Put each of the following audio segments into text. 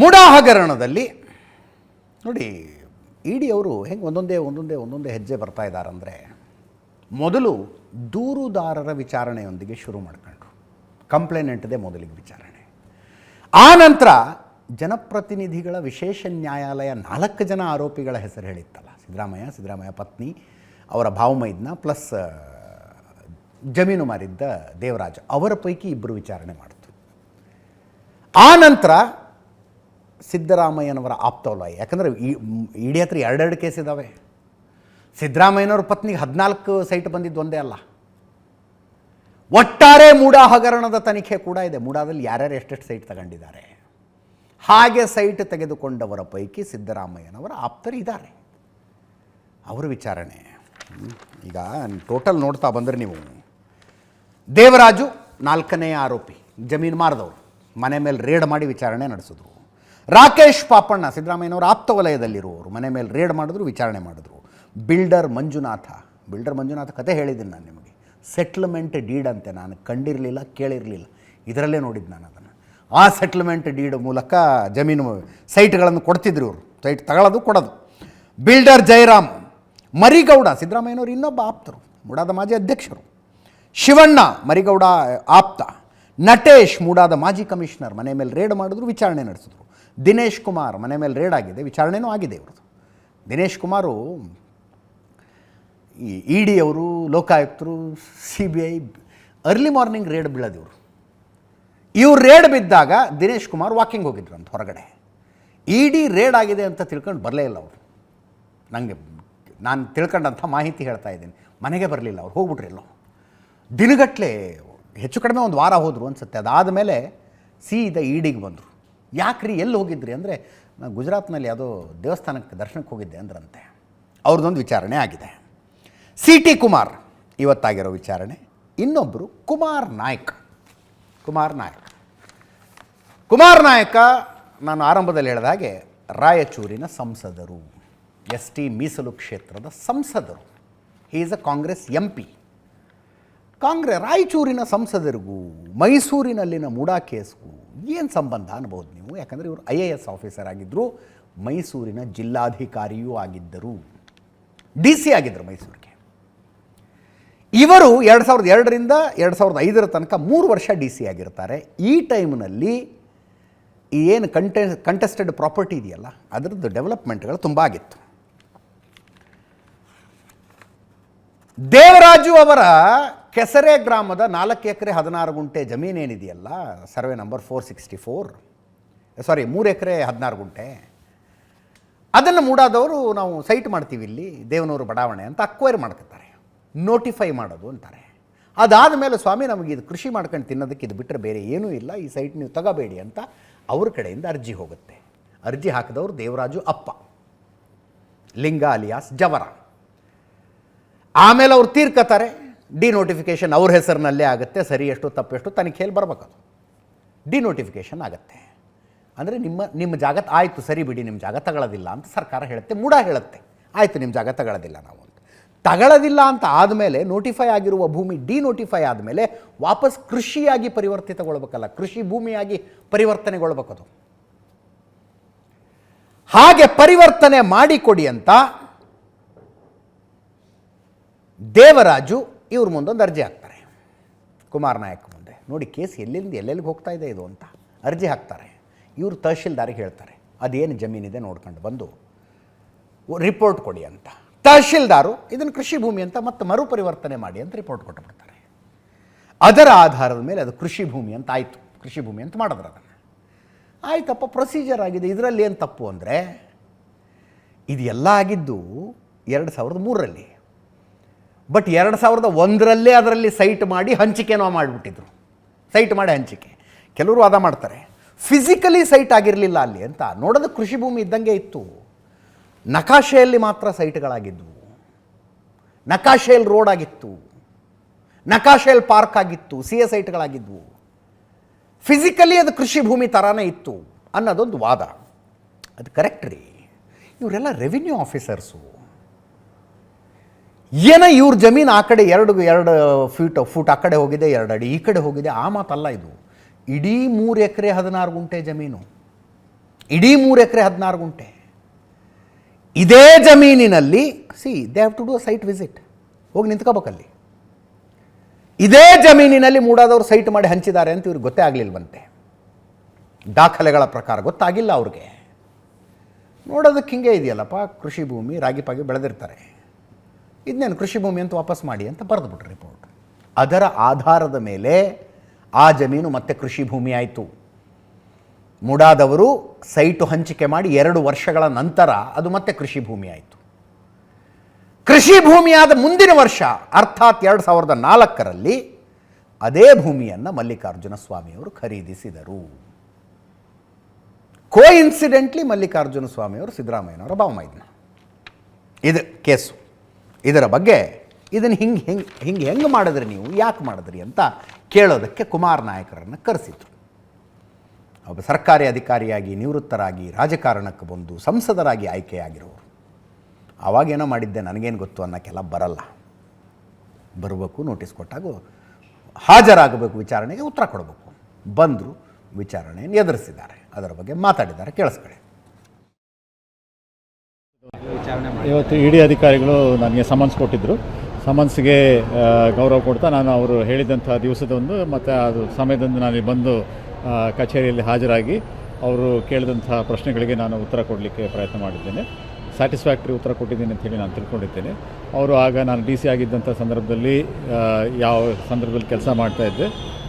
ಮುಡಾ ಹಗರಣದಲ್ಲಿ ನೋಡಿ, ಇಡಿ ಅವರು ಹೆಂಗೆ ಒಂದೊಂದೇ ಒಂದೊಂದೇ ಒಂದೊಂದೇ ಹೆಜ್ಜೆ ಬರ್ತಾ ಇದ್ದಾರಂದರೆ, ಮೊದಲು ದೂರುದಾರರ ವಿಚಾರಣೆಯೊಂದಿಗೆ ಶುರು ಮಾಡ್ಕೊಂಡ್ರು. ಕಂಪ್ಲೇನೆಂಟ್ದೇ ಮೊದಲಿಗೆ ವಿಚಾರಣೆ. ಆ ನಂತರ ಜನಪ್ರತಿನಿಧಿಗಳ ವಿಶೇಷ ನ್ಯಾಯಾಲಯ ನಾಲ್ಕು ಜನ ಆರೋಪಿಗಳ ಹೆಸರು ಹೇಳಿತ್ತಲ್ಲ. ಸಿದ್ದರಾಮಯ್ಯ ಸಿದ್ದರಾಮಯ್ಯ ಪತ್ನಿ, ಅವರ ಭಾವಮೈದ್ನ ಪ್ಲಸ್ ಜಮೀನು ಮಾರಿದ್ದ ದೇವರಾಜ್ ಅವರ ಪೈಕಿ ಇಬ್ಬರು ವಿಚಾರಣೆ ಮಾಡ್ತು. ಆ ನಂತರ ಸಿದ್ದರಾಮಯ್ಯನವರ ಆಪ್ತವಲಯ ಯಾಕಂದರೆ ಇಡೀ ಹತ್ರ ಎರಡೆರಡು ಕೇಸ್ ಇದ್ದಾವೆ ಸಿದ್ದರಾಮಯ್ಯನವ್ರ ಪತ್ನಿಗೆ ಹದಿನಾಲ್ಕು ಸೈಟ್ ಬಂದಿದ್ದು ಒಂದೇ ಅಲ್ಲ. ಒಟ್ಟಾರೆ ಮೂಡಾ ಹಗರಣದ ತನಿಖೆ ಕೂಡ ಇದೆ. ಮೂಡಾದಲ್ಲಿ ಯಾರ್ಯಾರು ಎಷ್ಟೆಷ್ಟು ಸೈಟ್ ತಗೊಂಡಿದ್ದಾರೆ. ಹಾಗೆ ಸೈಟ್ ತೆಗೆದುಕೊಂಡವರ ಪೈಕಿ ಸಿದ್ದರಾಮಯ್ಯನವರ ಆಪ್ತರು ಇದ್ದಾರೆ. ಅವರ ವಿಚಾರಣೆ. ಈಗ ಟೋಟಲ್ ನೋಡ್ತಾ ಬಂದರೆ ನೀವು. ದೇವರಾಜು ನಾಲ್ಕನೇ ಆರೋಪಿ, ಜಮೀನು ಮಾರದವರು. ಮನೆ ಮೇಲೆ ರೇಡ್ ಮಾಡಿ ವಿಚಾರಣೆ ನಡೆಸಿದ್ರು. ರಾಕೇಶ್ ಪಾಪಣ್ಣ, ಸಿದ್ದರಾಮಯ್ಯನವರು ಆಪ್ತ ವಲಯದಲ್ಲಿರುವವರು. ಮನೆ ಮೇಲೆ ರೇಡ್ ಮಾಡಿದ್ರು, ವಿಚಾರಣೆ ಮಾಡಿದ್ರು. ಬಿಲ್ಡರ್ ಮಂಜುನಾಥ ಬಿಲ್ಡರ್ ಮಂಜುನಾಥ ಕತೆ ಹೇಳಿದ್ದೀನಿ ನಾನು ನಿಮಗೆ. ಸೆಟ್ಲ್ಮೆಂಟ್ ಡೀಡ್ ಅಂತೆ ನಾನು, ಕಂಡಿರಲಿಲ್ಲ, ಕೇಳಿರಲಿಲ್ಲ. ಇದರಲ್ಲೇ ನೋಡಿದ್ದು ನಾನು ಅದನ್ನು. ಆ ಸೆಟ್ಲ್ಮೆಂಟ್ ಡೀಡ್ ಮೂಲಕ ಜಮೀನು ಸೈಟ್ಗಳನ್ನು ಕೊಡ್ತಿದ್ರು ಇವರು. ಸೈಟ್ ತಗೊಳ್ಳೋದು ಕೊಡೋದು. ಬಿಲ್ಡರ್ ಜಯರಾಮ್, ಮರಿಗೌಡ, ಸಿದ್ದರಾಮಯ್ಯನವರು ಇನ್ನೊಬ್ಬ ಆಪ್ತರು, ಮೂಡಾದ ಮಾಜಿ ಅಧ್ಯಕ್ಷರು. ಶಿವಣ್ಣ, ಮರಿಗೌಡ, ಆಪ್ತ. ನಟೇಶ್, ಮೂಡಾದ ಮಾಜಿ ಕಮಿಷನರ್, ಮನೆ ಮೇಲೆ ರೇಡ್ ಮಾಡಿದ್ರು, ವಿಚಾರಣೆ ನಡೆಸಿದ್ರು. ದಿನೇಶ್ ಕುಮಾರ್ ಮನೆ ಮೇಲೆ ರೇಡ್ ಆಗಿದೆ, ವಿಚಾರಣೆನೂ ಆಗಿದೆ ಇವ್ರದ್ದು. ದಿನೇಶ್ ಕುಮಾರು, ಈ ಇ ಡಿ ಅವರು ಲೋಕಾಯುಕ್ತರು, C B I early morning raid ಬೀಳೋದು ಇವರು. ಇವ್ರು ರೇಡ್ ಬಿದ್ದಾಗ ದಿನೇಶ್ ಕುಮಾರ್ ವಾಕಿಂಗ್ ಹೋಗಿದ್ರು ಅಂತ ಹೊರಗಡೆ. ಇ ಡಿ ರೇಡ್ ಆಗಿದೆ ಅಂತ ತಿಳ್ಕೊಂಡು ಬರಲೇ ಇಲ್ಲ ಅವರು. ನನಗೆ ನಾನು ತಿಳ್ಕೊಂಡಂಥ ಮಾಹಿತಿ ಹೇಳ್ತಾ ಇದ್ದೀನಿ. ಮನೆಗೆ ಬರಲಿಲ್ಲ ಅವ್ರು ಹೋಗ್ಬಿಟ್ರಿಲ್ಲೋ ದಿನಗಟ್ಲೆ ಹೆಚ್ಚು ಕಡಿಮೆ ಒಂದು ವಾರ ಹೋದರು ಅನ್ಸುತ್ತೆ. ಅದಾದ ಮೇಲೆ ಸೀದಾ ಇಡಿಗೆ ಬಂದರು. ಯಾಕ್ರಿ ಎಲ್ಲಿ ಹೋಗಿದ್ರಿ ಅಂದರೆ ನಾನು ಗುಜರಾತ್ನಲ್ಲಿ ಯಾವುದೋ ದೇವಸ್ಥಾನಕ್ಕೆ ದರ್ಶನಕ್ಕೆ ಹೋಗಿದ್ದೆ ಅಂದ್ರಂತೆ. ಅವ್ರದ್ದೊಂದು ವಿಚಾರಣೆ ಆಗಿದೆ. ಸಿ ಟಿ ಕುಮಾರ್, ಇವತ್ತಾಗಿರೋ ವಿಚಾರಣೆ. ಇನ್ನೊಬ್ಬರು ಕುಮಾರ್ ನಾಯ್ಕ. ಕುಮಾರ್ ನಾಯ್ಕ. ಕುಮಾರ್ ನಾಯಕ, ನಾನು ಆರಂಭದಲ್ಲಿ ಹೇಳಿದ ಹಾಗೆ, ರಾಯಚೂರಿನ ಸಂಸದರು. ಎಸ್ ಟಿ ಮೀಸಲು ಕ್ಷೇತ್ರದ ಸಂಸದರು. Is a Congress M P Congress ರಾಯಚೂರಿನ ಸಂಸದರಿಗೂ, ಮೈಸೂರಿನಲ್ಲಿನ ಮುಡಾ ಕೇಸ್ಗೂ ಏನು ಸಂಬಂಧ ಅನ್ಬೋದು ನೀವು? ಯಾಕಂದರೆ ಇವರು ಐ ಎ ಎಸ್ ಆಫೀಸರ್ ಆಗಿದ್ದರು ಮೈಸೂರಿನ ಜಿಲ್ಲಾಧಿಕಾರಿಯೂ ಆಗಿದ್ದರು. ಡಿ ಸಿ ಆಗಿದ್ದರು ಮೈಸೂರಿಗೆ. ಇವರು ಎರಡು ಸಾವಿರದ ಎರಡರಿಂದ ಎರಡು ಸಾವಿರದ ಐದರ ತನಕ ಮೂರು ವರ್ಷ ಡಿ ಸಿ ಆಗಿರ್ತಾರೆ. ಈ ಟೈಮ್ನಲ್ಲಿ ಏನು ಕಂಟೆ ಕಂಟೆಸ್ಟೆಡ್ ಪ್ರಾಪರ್ಟಿ ಇದೆಯಲ್ಲ, ಅದರದ್ದು ಡೆವಲಪ್ಮೆಂಟ್ಗಳು ತುಂಬ ಆಗಿತ್ತು. ದೇವರಾಜು ಅವರ ಕೆಸರೆ ಗ್ರಾಮದ ನಾಲ್ಕು ಎಕರೆ ಹದಿನಾರು ಗುಂಟೆ ಜಮೀನೇನಿದೆಯಲ್ಲ survey number four sixty four sorry ಮೂರು ಎಕರೆ ಹದಿನಾರು ಗುಂಟೆ. ಅದನ್ನು ಮೂಡಾದವರು ನಾವು ಸೈಟ್ ಮಾಡ್ತೀವಿ ಇಲ್ಲಿ, ದೇವನೂರು ಬಡಾವಣೆ ಅಂತ ಅಕ್ವೈರ್ ಮಾಡ್ಕೊತಾರೆ ನೋಟಿಫೈ ಮಾಡೋದು ಅಂತಾರೆ. ಅದಾದ ಮೇಲೆ ಸ್ವಾಮಿ, ನಮಗೆ ಇದು ಕೃಷಿ ಮಾಡ್ಕೊಂಡು ತಿನ್ನೋದಕ್ಕೆ ಇದು ಬಿಟ್ಟರೆ ಬೇರೆ ಏನೂ ಇಲ್ಲ, ಈ ಸೈಟ್ ನೀವು ತಗೋಬೇಡಿ ಅಂತ ಅವ್ರ ಕಡೆಯಿಂದ ಅರ್ಜಿ ಹೋಗುತ್ತೆ. ಅರ್ಜಿ ಹಾಕಿದವರು ದೇವರಾಜು ಅಪ್ಪ, ಲಿಂಗ ಅಲಿಯಾಸ್ ಜವರ. ಆಮೇಲೆ ಅವ್ರು ತೀರ್ಕತಾರೆ. ಡಿನೋಟಿಫಿಕೇಷನ್ ಅವ್ರ ಹೆಸರಿನಲ್ಲೇ ಆಗುತ್ತೆ, ಸರಿ ಎಷ್ಟು ತಪ್ಪೆಷ್ಟು ತನಿಖೆಯಲ್ಲಿ ಬರಬೇಕದು. ಡಿ ನೋಟಿಫಿಕೇಷನ್ ಆಗುತ್ತೆ. ಅಂದರೆ ನಿಮ್ಮ ನಿಮ್ಮ ಜಾಗ ಆಯಿತು, ಸರಿ ಬಿಡಿ ನಿಮ್ಮ ಜಾಗ ತಗೊಳ್ಳೋದಿಲ್ಲ ಅಂತ ಸರ್ಕಾರ ಹೇಳುತ್ತೆ ಮೂಡ ಹೇಳುತ್ತೆ. ಆಯಿತು ನಿಮ್ಮ ಜಾಗ ತಗೊಳ್ಳೋದಿಲ್ಲ ನಾವು ಅಂತ. ತಗೊಳ್ಳೋದಿಲ್ಲ ಅಂತ ಆದಮೇಲೆ ನೋಟಿಫೈ ಆಗಿರುವ ಭೂಮಿ ಡಿ ನೋಟಿಫೈ ಆದಮೇಲೆ ವಾಪಸ್ ಕೃಷಿಯಾಗಿ ಪರಿವರ್ತಿತಗೊಳ್ಬೇಕಲ್ಲ, ಕೃಷಿ ಭೂಮಿಯಾಗಿ ಪರಿವರ್ತನೆಗೊಳ್ಬೇಕದು. ಹಾಗೆ ಪರಿವರ್ತನೆ ಮಾಡಿಕೊಡಿ ಅಂತ ದೇವರಾಜು ಇವ್ರ ಮುಂದೊಂದು ಅರ್ಜಿ ಹಾಕ್ತಾರೆ. ಕುಮಾರ್ ನಾಯಕ್ ಮುಂದೆ. ನೋಡಿ, ಕೇಸ್ ಎಲ್ಲಿಂದ ಎಲ್ಲೆಲ್ಲಿಗೆ ಹೋಗ್ತಾ ಇದೆ ಇದು ಅಂತ. ಅರ್ಜಿ ಹಾಕ್ತಾರೆ. ಇವರು ತಹಶೀಲ್ದಾರಿಗೆ ಹೇಳ್ತಾರೆ. ಅದೇನು ಜಮೀನಿದೆ ನೋಡ್ಕೊಂಡು ಬಂದು ರಿಪೋರ್ಟ್ ಕೊಡಿ ಅಂತ. ತಹಶೀಲ್ದಾರು, ಇದನ್ನು ಕೃಷಿ ಭೂಮಿ ಅಂತ ಮತ್ತೆ ಮರುಪರಿವರ್ತನೆ ಮಾಡಿ ಅಂತ ರಿಪೋರ್ಟ್ ಕೊಟ್ಟುಬಿಡ್ತಾರೆ ಅದರ ಆಧಾರದ ಮೇಲೆ ಅದು ಕೃಷಿ ಭೂಮಿ ಅಂತ ಆಯಿತು. ಕೃಷಿ ಭೂಮಿ ಅಂತ ಮಾಡಿದ್ರು ಅದನ್ನು. ಆಯ್ತಪ್ಪ ಪ್ರೊಸೀಜರ್ ಆಗಿದೆ. ಇದರಲ್ಲಿ ಏನು ತಪ್ಪು ಅಂದರೆ ಇದೆಲ್ಲ ಆಗಿದ್ದು ಎರಡು ಸಾವಿರದ ಮೂರರಲ್ಲಿ. ಬಟ್ ಎರಡು ಸಾವಿರದ ಒಂದರಲ್ಲೇ ಅದರಲ್ಲಿ ಸೈಟ್ ಮಾಡಿ ಹಂಚಿಕೆನೋ ಮಾಡಿಬಿಟ್ಟಿದ್ರು. ಸೈಟ್ ಮಾಡಿ ಹಂಚಿಕೆ. ಕೆಲವರು ವಾದ ಮಾಡ್ತಾರೆ. ಫಿಸಿಕಲಿ ಸೈಟ್ ಆಗಿರಲಿಲ್ಲ ಅಲ್ಲಿ ಅಂತ. ನೋಡೋದು ಕೃಷಿ ಭೂಮಿ ಇದ್ದಂಗೆ ಇತ್ತು. ನಕಾಶೆಯಲ್ಲಿ ಮಾತ್ರ ಸೈಟ್ಗಳಾಗಿದ್ದವು ನಕಾಶೆಯಲ್ಲಿ ರೋಡ್ ಆಗಿತ್ತು. ನಕಾಶೆಯಲ್ಲಿ ಪಾರ್ಕ್ ಆಗಿತ್ತು. ಸಿ ಎ ಸೈಟ್ಗಳಾಗಿದ್ವು ಫಿಸಿಕಲಿ ಅದು ಕೃಷಿ ಭೂಮಿ ಥರನೇ ಇತ್ತು ಅನ್ನೋದೊಂದು ವಾದ. ಅದು ಕರೆಕ್ಟ್ ರೀ. ಇವರೆಲ್ಲ ರೆವಿನ್ಯೂ ಆಫೀಸರ್ಸು ಏನೋ ಇವ್ರ ಜಮೀನು ಆ ಕಡೆ ಎರಡು ಎರಡು ಫೀಟ್ ಫೂಟ್ ಆ ಕಡೆ ಹೋಗಿದೆ, ಎರಡು ಅಡಿ ಈ ಕಡೆ ಹೋಗಿದೆ, ಆ ಮಾತಲ್ಲ ಇದು. ಇಡೀ ಮೂರು ಎಕರೆ ಹದಿನಾರು ಗುಂಟೆ ಜಮೀನು. ಇಡೀ ಮೂರು ಎಕರೆ ಹದಿನಾರು ಗುಂಟೆ. ಇದೇ ಜಮೀನಿನಲ್ಲಿ see they have to do site visit ಹೋಗಿ ನಿಂತ್ಕೋಬೇಕಲ್ಲಿ. ಇದೇ ಜಮೀನಿನಲ್ಲಿ ಮೂಡಾದವರು ಸೈಟ್ ಮಾಡಿ ಹಂಚಿದ್ದಾರೆ ಅಂತ ಇವ್ರಿಗೆ ಗೊತ್ತೇ ಆಗಲಿಲ್ವಂತೆ. ದಾಖಲೆಗಳ ಪ್ರಕಾರ ಗೊತ್ತಾಗಿಲ್ಲ ಅವ್ರಿಗೆ. ನೋಡೋದಕ್ಕೆ ಹಿಂಗೆ ಇದೆಯಲ್ಲಪ್ಪ, ಕೃಷಿ ಭೂಮಿ ರಾಗಿ ಪಾಗಿ ಬೆಳೆದಿರ್ತಾರೆ. ಇದನ್ನೇನು ಕೃಷಿ ಭೂಮಿ ಅಂತ ವಾಪಸ್ ಮಾಡಿ ಅಂತ ಬರೆದುಬಿಟ್ರು ರಿಪೋರ್ಟ್ ಅದರ ಆಧಾರದ ಮೇಲೆ ಆ ಜಮೀನು ಮತ್ತೆ ಕೃಷಿ ಭೂಮಿ ಆಯಿತು. ಮುಡಾದವರು ಸೈಟು ಹಂಚಿಕೆ ಮಾಡಿ ಎರಡು ವರ್ಷಗಳ ನಂತರ ಅದು ಮತ್ತೆ ಕೃಷಿ ಭೂಮಿ ಆಯಿತು. ಕೃಷಿ ಭೂಮಿಯಾದ ಮುಂದಿನ ವರ್ಷ, ಅರ್ಥಾತ್ ಎರಡು ಸಾವಿರದ ನಾಲ್ಕರಲ್ಲಿ ಅದೇ ಭೂಮಿಯನ್ನು ಮಲ್ಲಿಕಾರ್ಜುನ ಸ್ವಾಮಿಯವರು ಖರೀದಿಸಿದರು. ಕೋ ಇನ್ಸಿಡೆಂಟ್ಲಿ ಮಲ್ಲಿಕಾರ್ಜುನ ಸ್ವಾಮಿಯವರು ಸಿದ್ದರಾಮಯ್ಯನವರ ಬಾವಮೈದ್ನ ಇದು ಕೇಸು. ಇದರ ಬಗ್ಗೆ ಇದನ್ನು ಹಿಂಗೆ ಹೆಂಗೆ ಹಿಂಗೆ ಹೆಂಗೆ ಮಾಡಿದ್ರಿ ನೀವು? ಯಾಕೆ ಮಾಡಿದ್ರಿ ಅಂತ ಕೇಳೋದಕ್ಕೆ ಕುಮಾರ್ ನಾಯಕರನ್ನು ಕರೆಸಿತು ಒಬ್ಬ ಸರ್ಕಾರಿ ಅಧಿಕಾರಿಯಾಗಿ ನಿವೃತ್ತರಾಗಿ ರಾಜಕಾರಣಕ್ಕೆ ಬಂದು ಸಂಸದರಾಗಿ ಆಯ್ಕೆಯಾಗಿರೋರು. ಆವಾಗೇನೋ ಮಾಡಿದ್ದೆ, ನನಗೇನು ಗೊತ್ತು ಅನ್ನೋಕ್ಕೆಲ್ಲ ಬರಲ್ಲ. ಬರಬೇಕು, ನೋಟಿಸ್ ಕೊಟ್ಟಾಗ ಹಾಜರಾಗಬೇಕು, ವಿಚಾರಣೆಗೆ ಉತ್ತರ ಕೊಡಬೇಕು. ಬಂದರು, ವಿಚಾರಣೆಯನ್ನು ಎದುರಿಸಿದ್ದಾರೆ. ಅದರ ಬಗ್ಗೆ ಮಾತಾಡಿದ್ದಾರೆ, ಕೇಳಿಸ್ಕೊಳ್ಳಿ. ಇವತ್ತು ಇಡಿ ಅಧಿಕಾರಿಗಳು ನನಗೆ ಸಮನ್ಸ್ ಕೊಟ್ಟಿದ್ದರು ಸಮನ್ಸ್ಗೆ ಗೌರವ ಕೊಡ್ತಾ ನಾನು ಅವರು ಹೇಳಿದಂಥ ದಿವಸದೊಂದು ಮತ್ತು ಅದು ಸಮಯದಂದು ನಾನು ಬಂದು ಕಚೇರಿಯಲ್ಲಿ ಹಾಜರಾಗಿ ಅವರು ಕೇಳಿದಂಥ ಪ್ರಶ್ನೆಗಳಿಗೆ ನಾನು ಉತ್ತರ ಕೊಡಲಿಕ್ಕೆ ಪ್ರಯತ್ನ ಮಾಡಿದ್ದೇನೆ. ಸ್ಯಾಟಿಸ್ಫ್ಯಾಕ್ಟ್ರಿ ಉತ್ತರ ಕೊಟ್ಟಿದ್ದೀನಿ ಅಂತ ಹೇಳಿ ನಾನು ತಿಳ್ಕೊಂಡಿದ್ದೇನೆ. ಅವರು ಆಗ ನಾನು ಡಿ ಸಿ ಆಗಿದ್ದಂಥ ಸಂದರ್ಭದಲ್ಲಿ ಯಾವ ಸಂದರ್ಭದಲ್ಲಿ ಕೆಲಸ ಮಾಡ್ತಾ ಇದ್ದೆ. ಆ,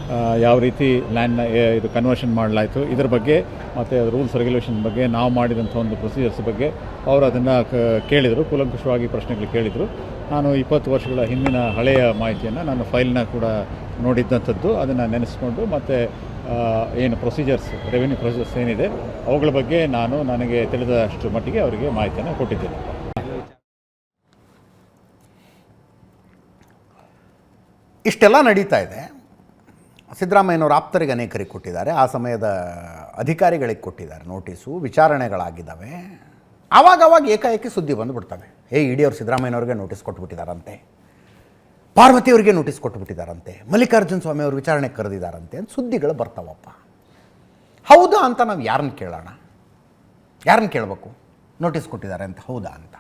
ಯಾವ ರೀತಿ ಲ್ಯಾಂಡ್ನ ಇದು ಕನ್ವರ್ಷನ್ ಮಾಡಲಾಯಿತು, ಇದರ ಬಗ್ಗೆ ಮತ್ತು ರೂಲ್ಸ್ ರೆಗ್ಯುಲೇಷನ್ ಬಗ್ಗೆ ನಾವು ಮಾಡಿದಂಥ ಒಂದು ಪ್ರೊಸೀಜರ್ಸ್ ಬಗ್ಗೆ ಅವರು ಅದನ್ನು ಕೇಳಿದರು, ಕೂಲಂಕುಷವಾಗಿ ಪ್ರಶ್ನೆಗಳು ಕೇಳಿದರು. ನಾನು ಇಪ್ಪತ್ತು ವರ್ಷಗಳ ಹಿಂದಿನ ಹಳೆಯ ಮಾಹಿತಿಯನ್ನು ನಾನು ಫೈಲ್ನ ಕೂಡ ನೋಡಿದ್ದಂಥದ್ದು ಅದನ್ನು ನೆನೆಸ್ಕೊಂಡು ಮತ್ತು ಏನು ಪ್ರೊಸೀಜರ್ಸ್ ರೆವಿನ್ಯೂ ಪ್ರೊಸೀಜರ್ಸ್ ಏನಿದೆ, ಅವುಗಳ ಬಗ್ಗೆ ನಾನು, ನನಗೆ ತಿಳಿದಷ್ಟು ಮಟ್ಟಿಗೆ ಅವರಿಗೆ ಮಾಹಿತಿಯನ್ನು ಕೊಟ್ಟಿದ್ದೇನೆ. ಇಷ್ಟೆಲ್ಲ ನಡೀತಾ ಇದೆ. ಸಿದ್ದರಾಮಯ್ಯನವರು ಆಪ್ತರಿಗೆ ಅನೇಕರಿಗೆ ಕೊಟ್ಟಿದ್ದಾರೆ. ಆ ಸಮಯದ ಅಧಿಕಾರಿಗಳಿಗೆ ಕೊಟ್ಟಿದ್ದಾರೆ. ನೋಟಿಸು, ವಿಚಾರಣೆಗಳಾಗಿದ್ದಾವೆ. ಆವಾಗ ಏಕಾಏಕಿ ಸುದ್ದಿ ಬಂದುಬಿಡ್ತವೆ. ಏ ಇಡಿ ಅವರು ಸಿದ್ದರಾಮಯ್ಯನವ್ರಿಗೆ ನೋಟಿಸ್ ಕೊಟ್ಬಿಟ್ಟಿದ್ದಾರಂತೆ ಪಾರ್ವತಿಯವರಿಗೆ ನೋಟಿಸ್ ಕೊಟ್ಬಿಟ್ಟಿದ್ದಾರಂತೆ ಮಲ್ಲಿಕಾರ್ಜುನ ಸ್ವಾಮಿ ಅವರು ವಿಚಾರಣೆಗೆ ಕರೆದಿದ್ದಾರಂತೆ ಅಂತ ಸುದ್ದಿಗಳು ಬರ್ತಾವಪ್ಪ. ಹೌದಾ ಅಂತ ನಾವು ಯಾರನ್ನ ಕೇಳೋಣ? ಯಾರನ್ನ ಕೇಳಬೇಕು? ನೋಟಿಸ್ ಕೊಟ್ಟಿದ್ದಾರೆ ಅಂತ ಹೌದಾ ಅಂತ.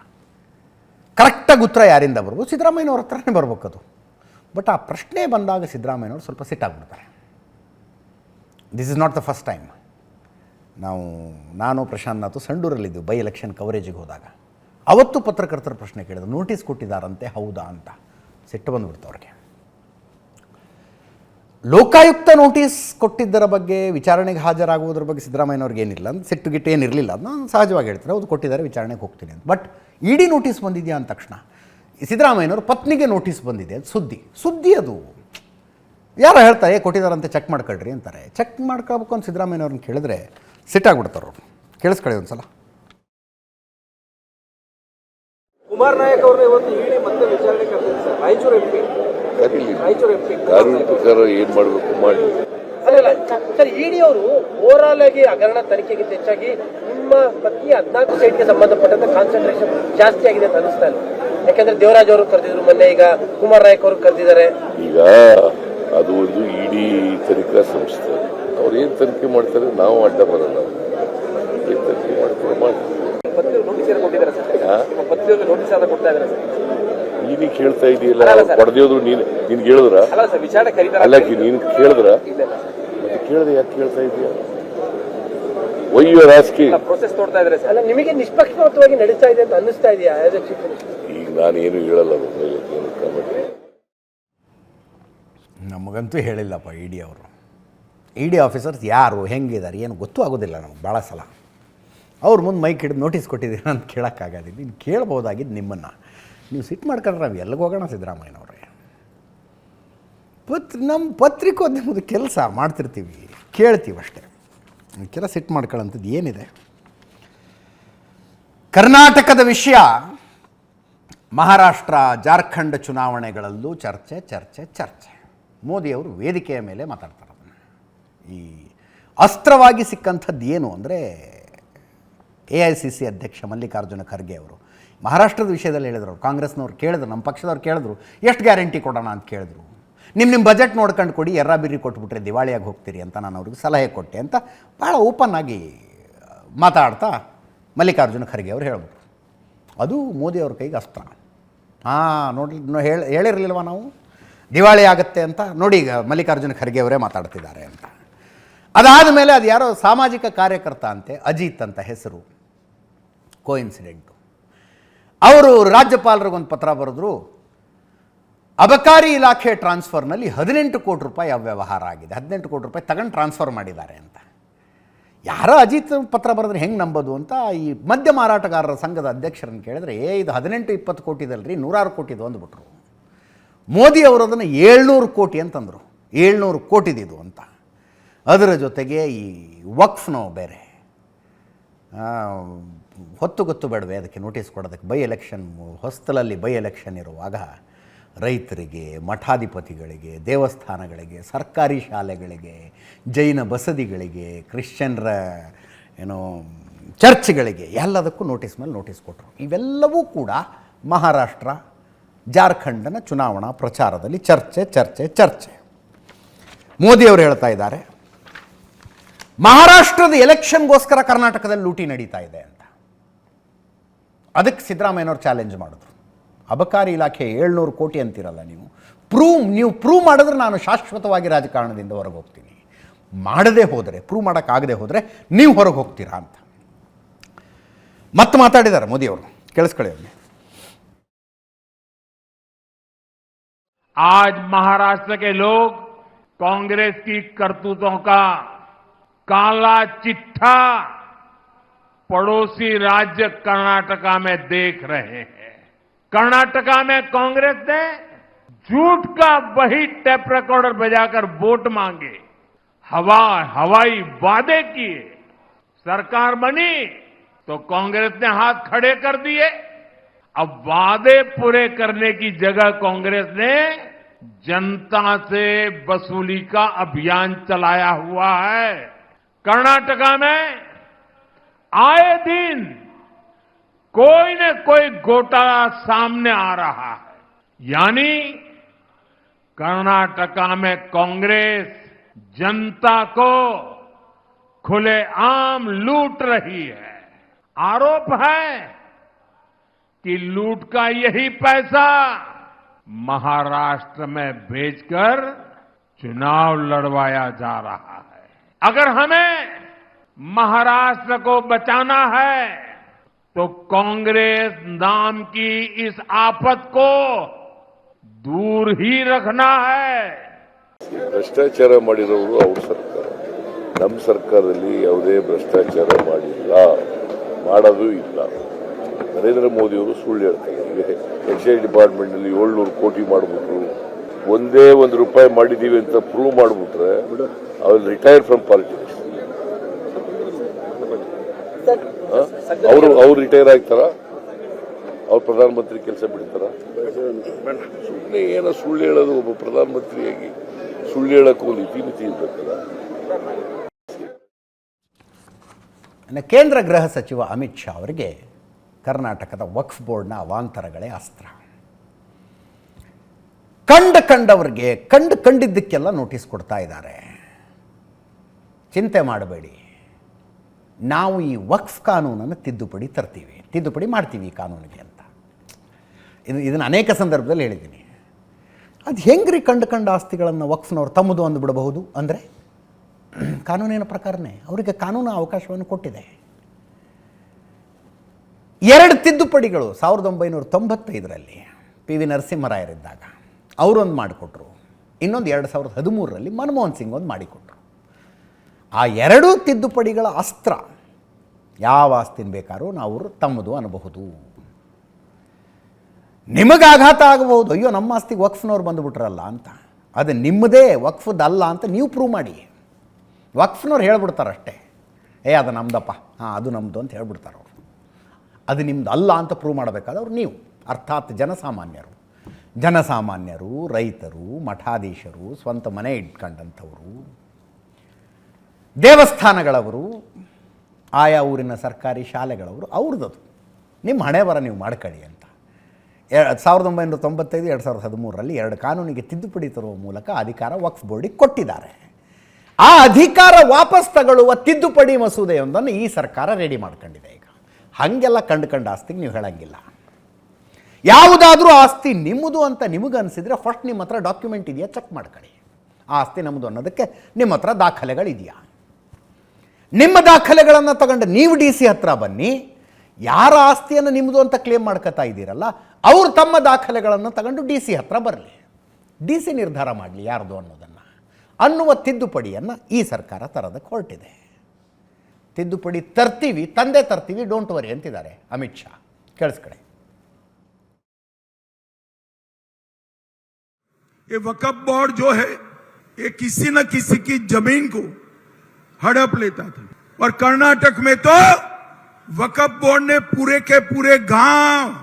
ಕರೆಕ್ಟಾಗಿ ಉತ್ತರ ಯಾರಿಂದ ಬರ್ಬೋದು? ಸಿದ್ದರಾಮಯ್ಯನವ್ರ ಹತ್ರನೇ ಬರ್ಬೇಕದು. ಬಟ್ ಆ ಪ್ರಶ್ನೆ ಬಂದಾಗ ಸಿದ್ದರಾಮಯ್ಯನವರು ಸ್ವಲ್ಪ ಸಿಟ್ಟಾಗ್ಬಿಡ್ತಾರೆ this is not the first time ನಾವು, ನಾನು ಪ್ರಶಾಂತ್ ನಾಥು ಸಂಡೂರಲ್ಲಿದ್ದು ಬೈ ಎಲೆಕ್ಷನ್ ಕವರೇಜಿಗೆ ಹೋದಾಗ. ಅವತ್ತು ಪತ್ರಕರ್ತರ ಪ್ರಶ್ನೆ ಕೇಳಿದ್ರು ನೋಟಿಸ್ ಕೊಟ್ಟಿದ್ದಾರಂತೆ ಹೌದಾ ಅಂತ. ಸಿಟ್ಟು ಬಂದುಬಿಡ್ತು ಅವ್ರಿಗೆ. ಲೋಕಾಯುಕ್ತ ನೋಟಿಸ್ ಕೊಟ್ಟಿದ್ದರ ಬಗ್ಗೆ, ವಿಚಾರಣೆಗೆ ಹಾಜರಾಗುವುದರ ಬಗ್ಗೆ ಸಿದ್ದರಾಮಯ್ಯನವ್ರಿಗೆ ಏನಿಲ್ಲ ಅಂತ, ಸಿಟ್ಟು ಗಿಟ್ಟು ಏನಿರಲಿಲ್ಲ ನಾನು ಸಹಜವಾಗಿ ಹೇಳ್ತಾರೆ ಅದು ಕೊಟ್ಟಿದ್ದಾರೆ, ವಿಚಾರಣೆಗೆ ಹೋಗ್ತೀನಿ ಅಂತ. ಬಟ್ ಇಡಿ ನೋಟಿಸ್ ಬಂದಿದೆಯಾ ಅಂದ ತಕ್ಷಣ ಸಿದ್ದರಾಮಯ್ಯನವರು ಪತ್ನಿಗೆ ನೋಟಿಸ್ ಬಂದಿದೆ ಅದು ಸುದ್ದಿ. ಸುದ್ದಿ ಅದು. ಯಾರು ಹೇಳ್ತಾರೆ "ಏ, ಕೊಟ್ಟಿದ್ದಾರಂತೆ ಚೆಕ್ ಮಾಡ್ಕೊಳ್ರಿ ಅಂತಾರೆ. ಚೆಕ್ ಮಾಡ್ಕೋಬೇಕು ಅಂತ ಸಿದ್ದರಾಮಯ್ಯನವ್ರನ್ನ ಕೇಳಿದ್ರೆ ಸಿಟ್ಟಾಗ್ಬಿಡ್ತಾರೆ ಅವರು. ಕೇಳಿಸ್ಕೊಳ್ಳಿ ಒಂದು ಸಲ ಕುಮಾರ್ ನಾಯಕ್ ಅವ್ರನ್ನ ಇವತ್ತು ಇಡಿ ಮತ್ತೆ ವಿಚಾರಣೆ ಕರೆದಿದೆ ಸರ್. ರಾಯಚೂರು ಎಂಪಿ ಕರೀಲಿ. ರಾಯಚೂರು ಎಂಪಿ ಕಾನೂನು ಪ್ರಕಾರ ಏನು ಮಾಡಬೇಕು ಮಾಡಿ ಅಲ್ಲ ಸರ್ ಇಡಿ ಅವರು ಓವರಾಲ್ ಆಗಿ ಹಗರಣ ತನಿಖೆಗಿಂತ ಹೆಚ್ಚಾಗಿ ನಿಮ್ಮ ಪತ್ನಿ ಹದಿನಾಲ್ಕು ಸೈಟ್ಗೆ ಸಂಬಂಧಪಟ್ಟಂತ ಕಾನ್ಸಂಟ್ರೇಷನ್ ಜಾಸ್ತಿ ಆಗಿದೆ ಅಂತ ಅನಿಸ್ತಾ ಇಲ್ಲ. ಯಾಕಂದ್ರೆ ದೇವರಾಜ್ ಅವರು ಕರೆದಿದ್ರು ಮೊನ್ನೆ ಈಗ ಕುಮಾರ್ ನಾಯಕ್ ಅವರು ಕರೆದಿದ್ದಾರೆ. ಈಗ ಅದು ಒಂದು ಇಡೀ ತನಿಖಾ ಸಂಸ್ಥೆ. ಅವ್ರು ಏನ್ ತನಿಖೆ ಮಾಡ್ತಾರೆ ನಾವು ಅಡ್ಡ ಬರಲ್ಲ. ಏನು ತನಿಖೆ ಮಾಡ್ತಾರೆ ಮಾಡಿ. ಪತ್ನಿ ನೋಟಿಸ್ ಏನು ಕೊಟ್ಟಿದ್ದಾರೆ ಸರ್? ಹಾ? ನೋಟಿಸ್ ಎಲ್ಲ ಕೊಡ್ತಾ ಇದ್ದಾರೆ ಸರ್? ನೀನು ಕೇಳ್ತಾ ಇದೆಯಲ್ಲ. ಹೊಡೆದಿಯೋದು ನೀನು ನಿನ್ಗೆ ಹೇಳಿದ್ರ ಅಲ್ಲ ಸರ್ ವಿಚಾರಣೆ ಕರೀತಾರೆ ಅಲ್ಲ ನೀನು ಕೇಳಿದ್ರ? ಇಲ್ಲ ಇಲ್ಲ ಸರ್. ಮತ್ತೆ ಕೇಳಿದ್ರೆ ಯಾಕೆ ಕೇಳ್ತಾ ಇದೀಯ? ಒಯ್ಯೋ ರಾಜಕೀಯ ಪ್ರೋಸೆಸ್ ನೋಡ್ತಾ ಇದ್ದಾರೆ ಸರ್. ಅಲ್ಲ ನಿಮಗೆ ನಿಷ್ಪಕ್ಷಪಾತವಾಗಿ ನಡೀತಾ ಇದೆ ಅಂತ ಅನ್ನಿಸ್ತಾ ಇದೆಯಾ ನಾನೇನು ಹೇಳಲ್ಲ ಅದ್ರ ಏನು ಕಾಮೆಂಟ್ ನಮಗಂತೂ ಹೇಳಿಲ್ಲಪ್ಪ ಇ ಡಿ ಅವರು. ಇ ಡಿ ಆಫೀಸರ್ಸ್ ಯಾರು, ಹೆಂಗಿದ್ದಾರೆ, ಏನು ಗೊತ್ತೂ ಆಗೋದಿಲ್ಲ ನಮಗೆ ಭಾಳ ಸಲ. ಅವ್ರ ಮುಂದೆ ಮೈಕ್ ಹಿಡಿದು ನೋಟಿಸ್ ಕೊಟ್ಟಿದ್ದೀನಿ ಅಂತ ಕೇಳೋಕ್ಕಾಗೋದಿಲ್ಲ. ನೀನು ಕೇಳ್ಬೋದಾಗಿದ್ದು ನಿಮ್ಮನ್ನು. ನೀವು ಸಿಟ್ ಮಾಡ್ಕೊಂಡ್ರೆ ನಾವು ಎಲ್ಲಿಗೆ ಹೋಗೋಣ ಸಿದ್ದರಾಮಯ್ಯನವ್ರೆ? ಪತ್ ನಮ್ಮ ಪತ್ರಿಕೋದ್ಯಮದ ಕೆಲಸ ಮಾಡ್ತಿರ್ತೀವಿ, ಕೇಳ್ತೀವಿ ಅಷ್ಟೇ. ಕೆಲಸ ಸಿಟ್ಟು ಮಾಡ್ಕೊಳ್ಳೋಂಥದ್ದು ಏನಿದೆ? ಕರ್ನಾಟಕದ ವಿಷಯ ಮಹಾರಾಷ್ಟ್ರ, ಜಾರ್ಖಂಡ್ ಚುನಾವಣೆಗಳಲ್ಲೂ ಚರ್ಚೆ ಚರ್ಚೆ ಚರ್ಚೆ. ಮೋದಿಯವರು ವೇದಿಕೆಯ ಮೇಲೆ ಮಾತಾಡ್ತಾರೆ ಈ ಅಸ್ತ್ರವಾಗಿ ಸಿಕ್ಕಂಥದ್ದು ಏನು ಅಂದರೆ ಎ ಐ ಸಿ ಸಿ ಅಧ್ಯಕ್ಷ ಮಲ್ಲಿಕಾರ್ಜುನ ಖರ್ಗೆ ಅವರು. ಮಹಾರಾಷ್ಟ್ರದ ವಿಷಯದಲ್ಲಿ ಹೇಳಿದರು ಕಾಂಗ್ರೆಸ್ನವ್ರು ಕೇಳಿದ್ರು, ನಮ್ಮ ಪಕ್ಷದವ್ರು ಕೇಳಿದ್ರು, ಎಷ್ಟು ಗ್ಯಾರಂಟಿ ಕೊಡೋಣ? ಅಂತ ಕೇಳಿದ್ರು. ನಿಮ್ಮ ನಿಮ್ಮ ಬಜೆಟ್ ನೋಡ್ಕೊಂಡು ಕೊಡಿ, ಎರ್ರ ಬಿರಿ ಕೊಟ್ಬಿಟ್ರೆ ದಿವಾಳಿಯಾಗಿ ಹೋಗ್ತೀರಿ ಅಂತ ನಾನು ಅವ್ರಿಗೆ ಸಲಹೆ ಕೊಟ್ಟೆ ಅಂತ ಭಾಳ ಓಪನ್ ಆಗಿ ಮಾತಾಡ್ತಾ ಮಲ್ಲಿಕಾರ್ಜುನ ಖರ್ಗೆ ಅವರು ಹೇಳ್ಬಿಟ್ರು. ಅದು ಮೋದಿಯವ್ರ ಕೈಗೆ ಅಸ್ತ್ರ. ಹಾಂ, ನೋಡಿ ಹೇಳಿ, ಹೇಳಿರಲಿಲ್ವ ನಾವು? ದಿವಾಳಿ ಆಗುತ್ತೆ ಅಂತ ನೋಡಿ ಈಗ ಮಲ್ಲಿಕಾರ್ಜುನ ಖರ್ಗೆ ಅವರೇ ಮಾತಾಡ್ತಿದ್ದಾರೆ ಅಂತ. ಅದಾದ ಮೇಲೆ ಅದು ಯಾರೋ ಸಾಮಾಜಿಕ ಕಾರ್ಯಕರ್ತ ಅಂತೆ, ಅಜಿತ್ ಅಂತ ಹೆಸರು ಕೋಇನ್ಸಿಡೆಂಟು ಅವರು ರಾಜ್ಯಪಾಲರಿಗೊಂದು ಪತ್ರ ಬರೆದ್ರು, ಅಬಕಾರಿ ಇಲಾಖೆ ಟ್ರಾನ್ಸ್ಫರ್ನಲ್ಲಿ ಹದಿನೆಂಟು ಕೋಟಿ ರೂಪಾಯಿ ಅವ್ಯವಹಾರ ಆಗಿದೆ, ಹದಿನೆಂಟು ಕೋಟಿ ರೂಪಾಯಿ ತಗೊಂಡು ಟ್ರಾನ್ಸ್ಫರ್ ಮಾಡಿದ್ದಾರೆ ಅಂತ. ಯಾರೋ ಅಜಿತ್ ಪತ್ರ ಬರೆದ್ರೆ ಹೆಂಗೆ ನಂಬೋದು ಅಂತ ಈ ಮದ್ಯ ಮಾರಾಟಗಾರರ ಸಂಘದ ಅಧ್ಯಕ್ಷರನ್ನು ಕೇಳಿದ್ರೆ, ಏ, ಇದು ಹದಿನೆಂಟು ಇಪ್ಪತ್ತು ಕೋಟಿದಲ್ರಿ, ನೂರಾರು ಕೋಟಿದು ಅಂದ್ಬಿಟ್ರು. ಮೋದಿ ಅವರು ಅದನ್ನು ಏಳ್ನೂರು ಕೋಟಿ ಅಂತಂದರು. ಏಳ್ನೂರು ಕೋಟಿದಿದು ಅಂತ. ಅದರ ಜೊತೆಗೆ ಈ ವಕ್ಫ್ನೋ ಬೇರೆ. ಹೊತ್ತು ಗೊತ್ತು ಬೇಡವೆ, ಅದಕ್ಕೆ ನೋಟಿಸ್ ಕೊಡೋದಕ್ಕೆ ಬೈ ಎಲೆಕ್ಷನ್, ಹೊಸ್ತಲಲ್ಲಿ ಬೈ ಎಲೆಕ್ಷನ್ ಇರುವಾಗ ರೈತರಿಗೆ, ಮಠಾಧಿಪತಿಗಳಿಗೆ, ದೇವಸ್ಥಾನಗಳಿಗೆ, ಸರ್ಕಾರಿ ಶಾಲೆಗಳಿಗೆ, ಜೈನ ಬಸದಿಗಳಿಗೆ, ಕ್ರಿಶ್ಚಿಯನ್ರ, ಏನೋ, ಚರ್ಚ್ಗಳಿಗೆ ಎಲ್ಲದಕ್ಕೂ ನೋಟಿಸ್ ಮೇಲೆ ನೋಟಿಸ್ ಕೊಟ್ಟರು. ಇವೆಲ್ಲವೂ ಕೂಡ ಮಹಾರಾಷ್ಟ್ರ, ಜಾರ್ಖಂಡನ ಚುನಾವಣಾ ಪ್ರಚಾರದಲ್ಲಿ ಚರ್ಚೆ ಚರ್ಚೆ ಚರ್ಚೆ. ಮೋದಿಯವರು ಹೇಳ್ತಾ ಇದ್ದಾರೆ, ಮಹಾರಾಷ್ಟ್ರದ ಎಲೆಕ್ಷನ್ಗೋಸ್ಕರ ಕರ್ನಾಟಕದಲ್ಲಿ ಲೂಟಿ ನಡೀತಾ ಇದೆ ಅಂತ. ಅದಕ್ಕೆ ಸಿದ್ದರಾಮಯ್ಯನವ್ರು ಚಾಲೆಂಜ್ ಮಾಡಿದ್ರು. ಅಬಕಾರಿ ಇಲಾಖೆ ಏಳ್ನೂರು ಕೋಟಿ ಅಂತಿರಲ್ಲ ನೀವು ಪ್ರೂವ್ ನೀವು ಪ್ರೂವ್ ಮಾಡಿದ್ರೆ ನಾನು ಶಾಶ್ವತವಾಗಿ ರಾಜಕಾರಣದಿಂದ ಹೊರಗೆ ಹೋಗ್ತೀನಿ ಮಾಡದೇ ಹೋದರೆ ಪ್ರೂವ್ ಮಾಡೋಕ್ಕಾಗದೆ ಹೋದರೆ ನೀವು ಹೊರಗೆ ಹೋಗ್ತೀರಾ ಅಂತ ಮತ್ತೆ ಮಾತಾಡಿದ್ದಾರೆ ಮೋದಿಯವರು ಕೇಳಿಸ್ಕೊಳ್ಳಿ ಅವ್ರಿಗೆ आज महाराष्ट्र के लोग कांग्रेस की करतूतों का काला चिट्ठा पड़ोसी राज्य कर्नाटका में देख रहे हैं कर्नाटका में कांग्रेस ने झूठ का वही टेप रिकॉर्डर बजाकर वोट मांगे। हवा, हवाई वादे किए। सरकार बनी तो कांग्रेस ने हाथ खड़े कर दिए। अब वादे पूरे करने की जगह कांग्रेस ने जनता से वसूली का अभियान चलाया हुआ है। कर्नाटका में आए दिन कोई न कोई घोटाला सामने आ रहा है। यानी कर्नाटका में कांग्रेस जनता को खुलेआम लूट रही है। आरोप है कि लूट का यही पैसा महाराष्ट्र में भेजकर चुनाव लड़वाया जा रहा है। अगर हमें महाराष्ट्र को बचाना है तो कांग्रेस नाम की इस आफत को दूर ही रखना है ಭ್ರಷ್ಟಾಚಾರ ಮಾಡಿರೋರು ಅವ್ರ ಸರ್ಕಾರ ನಮ್ಮ ಸರ್ಕಾರದಲ್ಲಿ ಯಾವುದೇ ಭ್ರಷ್ಟಾಚಾರ ಮಾಡಿಲ್ಲ ಮಾಡೋದು ಇಲ್ಲ ನರೇಂದ್ರ ಮೋದಿ ಅವರು ಸುಳ್ಳು ಹೇಳ್ತಾರೆ ಈಗ ಎಕ್ಸೈಸ್ ಡಿಪಾರ್ಟ್ಮೆಂಟ್ನಲ್ಲಿ ಏಳ್ನೂರು ಕೋಟಿ ಮಾಡಿಬಿಟ್ರು ಒಂದೇ ಒಂದು ರೂಪಾಯಿ ಮಾಡಿದ್ದೀವಿ ಅಂತ ಪ್ರೂವ್ ಮಾಡಿಬಿಟ್ರೆ ಅವ್ರು ರಿಟೈರ್ ಫ್ರಮ್ ಪಾಲಿಟಿಕ್ಸ್ ಅವರು ಅವ್ರು ರಿಟೈರ್ ಆಗ್ತಾರ? ಅವ್ರು ಪ್ರಧಾನಮಂತ್ರಿ ಕೆಲಸ ಬಿಡ್ತಾರ? ಸುಮ್ಮನೆ ಏನೋ ಸುಳ್ಳು ಹೇಳೋದು ಒಬ್ಬ ಪ್ರಧಾನಮಂತ್ರಿಯಾಗಿ ಸುಳ್ಳು ಹೇಳೋಕ್ಕೂ ಒಂದು ಇತಿಮಿತಿ ಇರ್ಬೇಕಲ್ಲ. ಕೇಂದ್ರ ಗೃಹ ಸಚಿವ ಅಮಿತ್ ಶಾ ಅವರಿಗೆ ಕರ್ನಾಟಕದ ವಕ್ಫ್ ಬೋರ್ಡ್ನ ಅವಾಂತರಗಳೇ ಅಸ್ತ್ರ. ಕಂಡ ಕಂಡವ್ರಿಗೆ ಕಂಡು ಕಂಡಿದ್ದಕ್ಕೆಲ್ಲ ನೋಟಿಸ್ ಕೊಡ್ತಾ ಇದ್ದಾರೆ. ಚಿಂತೆ ಮಾಡಬೇಡಿ. ನಾವು ಈ ವಕ್ಫ್ ಕಾನೂನನ್ನು ತಿದ್ದುಪಡಿ ತರ್ತೀವಿ. ತಿದ್ದುಪಡಿ ಮಾಡ್ತೀವಿ ಈ ಕಾನೂನಿಗೆ ಅಂತ. ಇದು, ಇದನ್ನು ಅನೇಕ ಸಂದರ್ಭದಲ್ಲಿ ಹೇಳಿದ್ದೀನಿ. ಅದು ಹೆಂಗ್ರಿ ಕಂಡು ಕಂಡ ಆಸ್ತಿಗಳನ್ನು ವಕ್ಫ್ನವ್ರು ತಮ್ಮದು ಅಂದುಬಿಡಬಹುದು? ಅಂದರೆ ಕಾನೂನಿನ ಪ್ರಕಾರನೇ. ಅವರಿಗೆ ಕಾನೂನು ಅವಕಾಶವನ್ನು ಕೊಟ್ಟಿದೆ. ಎರಡು ತಿದ್ದುಪಡಿಗಳು ಸಾವಿರದ ಒಂಬೈನೂರ ತೊಂಬತ್ತೈದರಲ್ಲಿ ಪಿ ವಿ ನರಸಿಂಹರಾಯರಿದ್ದಾಗ. ಅವರೊಂದು ಮಾಡಿಕೊಟ್ರು. ಇನ್ನೊಂದು ಎರಡು ಸಾವಿರದ ಹದಿಮೂರರಲ್ಲಿ ಮನಮೋಹನ್ ಸಿಂಗ್ ಒಂದು ಮಾಡಿಕೊಟ್ರು. ಆ ಎರಡೂ ತಿದ್ದುಪಡಿಗಳ ಅಸ್ತ್ರ ಯಾವ ಆಸ್ತಿನ ಬೇಕಾದ್ರೂ ನಾವು ತಮ್ಮದು ಅನ್ನಬಹುದು. ನಿಮಗೆ ಆಘಾತ ಆಗಬಹುದು. ಅಯ್ಯೋ, ನಮ್ಮ ಆಸ್ತಿಗೆ ವಕ್ಫ್ನವ್ರು ಬಂದುಬಿಟ್ರಲ್ಲ ಅಂತ. ಅದು ನಿಮ್ಮದೇ ವಕ್ಫದಲ್ಲ ಅಂತ ನೀವು ಪ್ರೂವ್ ಮಾಡಿ. ವಕ್ಫ್ನವ್ರು ಹೇಳ್ಬಿಡ್ತಾರಷ್ಟೇ ಏ, ಅದು ನಮ್ದಪ್ಪ. ಹಾಂ, ಅದು ನಮ್ಮದು ಅಂತ ಹೇಳ್ಬಿಡ್ತಾರೆ ಅವರು. ಅದು ನಿಮ್ದು ಅಲ್ಲ ಅಂತ ಪ್ರೂವ್ ಮಾಡಬೇಕಾದವ್ರು ನೀವು. ಅರ್ಥಾತ್ ಜನಸಾಮಾನ್ಯರು. ಜನಸಾಮಾನ್ಯರು, ರೈತರು, ಮಠಾಧೀಶರು, ಸ್ವಂತ ಮನೆ ಇಟ್ಕೊಂಡಂಥವರು. ದೇವಸ್ಥಾನಗಳವರು, ಆಯಾ ಊರಿನ ಸರ್ಕಾರಿ ಶಾಲೆಗಳವರು, ಅವ್ರದ್ದು. ನಿಮ್ಮ ಹಣೆ ಬರ ನೀವು ಮಾಡ್ಕೊಳ್ಳಿ ಅಂತ. ಸಾವಿರದ ಒಂಬೈನೂರ ತೊಂಬತ್ತೈದು, ಎರಡು ಸಾವಿರದ ಹದಿಮೂರರಲ್ಲಿ ಎರಡು ಕಾನೂನಿಗೆ ತಿದ್ದುಪಡಿ ತರುವ ಮೂಲಕ ಅಧಿಕಾರ ವಕ್ಫ್ ಬೋರ್ಡಿಗೆ ಕೊಟ್ಟಿದ್ದಾರೆ. ಆ ಅಧಿಕಾರ ವಾಪಸ್ ತಗೊಳ್ಳುವ ತಿದ್ದುಪಡಿ ಮಸೂದೆಯೊಂದನ್ನು ಈ ಸರ್ಕಾರ ರೆಡಿ ಮಾಡ್ಕೊಂಡಿದೆ ಈಗ. ಹಾಗೆಲ್ಲ ಕಂಡು ಕಂಡ ಆಸ್ತಿಗೆ ನೀವು ಹೇಳಂಗಿಲ್ಲ. ಯಾವುದಾದ್ರೂ ಆಸ್ತಿ ನಿಮ್ಮದು ಅಂತ ನಿಮಗೆ ಅನಿಸಿದ್ರೆ ಫಸ್ಟ್ ನಿಮ್ಮ ಹತ್ರ ಡಾಕ್ಯುಮೆಂಟ್ ಇದೆಯಾ? ಚೆಕ್ ಮಾಡ್ಕೊಳ್ಳಿ. ಆ ಆಸ್ತಿ ನಮ್ಮದು ಅನ್ನೋದಕ್ಕೆ ನಿಮ್ಮ ಹತ್ರ ದಾಖಲೆಗಳಿದೆಯಾ? ನಿಮ್ಮ ದಾಖಲೆಗಳನ್ನು ತಗೊಂಡು ನೀವು ಡಿ ಸಿ ಹತ್ರ ಬನ್ನಿ ಯಾರ ಆಸ್ತಿಯನ್ನು ನಿಮ್ಮದು ಅಂತ ಕ್ಲೇಮ್ ಮಾಡ್ಕೊತಾ ಇದ್ದೀರಲ್ಲ ಅವ್ರು ತಮ್ಮ ದಾಖಲೆಗಳನ್ನು ತಗೊಂಡು ಡಿ ಸಿ ಹತ್ರ ಬರಲಿ ಡಿ ಸಿ ನಿರ್ಧಾರ ಮಾಡಲಿ ಯಾರ್ದು ಅನ್ನೋದನ್ನು ಅನ್ನುವ ತಿದ್ದುಪಡಿಯನ್ನು ಈ ಸರ್ಕಾರ ತರೋದಕ್ಕೆ ಹೊರಟಿದೆ ತಿದ್ದುಪಡಿ ತರ್ತೀವಿ ತಂದೆ ತರ್ತೀವಿ ಡೋಂಟ್ ವರಿ ಅಂತಿದ್ದಾರೆ ಅಮಿತ್ ಶಾ ಕೇಳಿಸ್ಕಡೆ ये वकफ बोर्ड जो है ये किसी न किसी की जमीन को हड़प लेता था। और कर्नाटक में तो वकफ बोर्ड ने पूरे के पूरे गाँव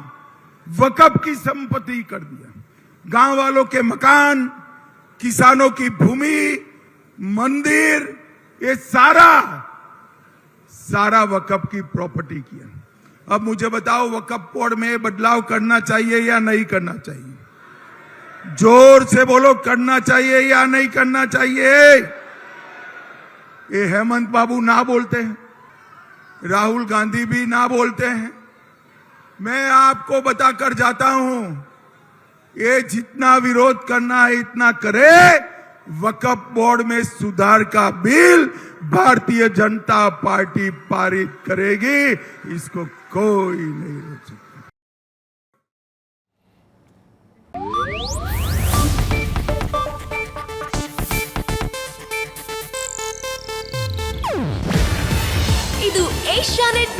वकफ की संपत्ति कर दिया। गाँव वालों के मकान, किसानों की भूमि, मंदिर, ये सारा सारा वकफ की प्रॉपर्टी किया। अब मुझे बताओ, वकफ बोर्ड में बदलाव करना चाहिए या नहीं करना चाहिए? ज़ोर से बोलो, करना चाहिए या नहीं करना चाहिए? ये हेमंत बाबू ना बोलते हैं, राहुल गांधी भी ना बोलते हैं। मैं आपको बताकर जाता हूँ, ये जितना विरोध करना है, इतना करे। वकफ बोर्ड में सुधार का बिल भारतीय जनता पार्टी पारित करेगी, इसको कोई नहीं रोक सकता।